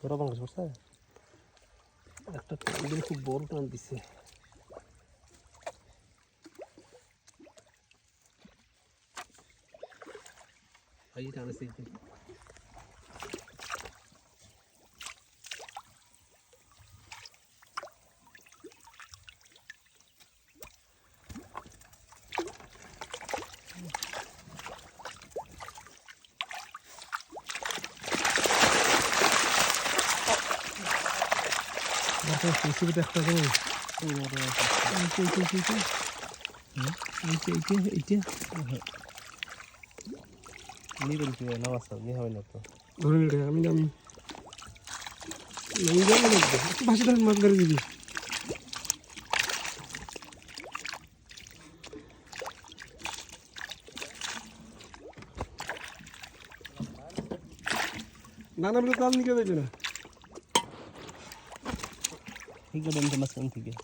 বড় বাংলা পড়ছে একটা টান দিলে খুব বড় টান দিছে এই টানেছে এই না তো ধরে নিলে আমি আমি ধরে মাছ ধরে দিবি না না বলে তাল নিকে দেবে না Higa lang mas kang tigil.